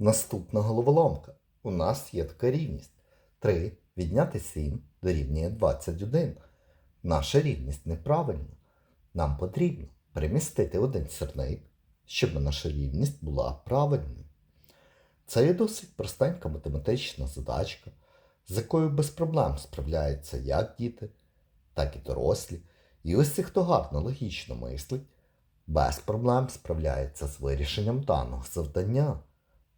Наступна головоломка. У нас є така рівність. 3 відняти 7 дорівнює 21. Наша рівність неправильна. Нам потрібно перемістити один сірник, щоб наша рівність була правильною. Це є досить простенька математична задачка, з якою без проблем справляються як діти, так і дорослі. І ось ті, хто гарно логічно мислить, без проблем справляється з вирішенням даного завдання.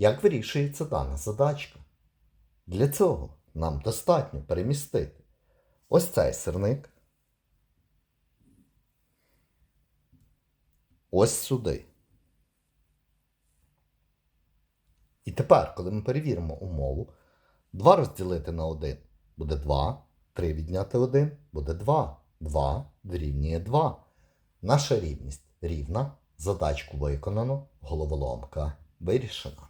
Як вирішується дана задачка? Для цього нам достатньо перемістити ось цей сирник ось сюди. І тепер, коли ми перевіримо умову, 2 розділити на 1 буде 2, 3 відняти 1 буде 2, 2 дорівнює 2. Наша рівність рівна, задачку виконано, головоломка вирішена.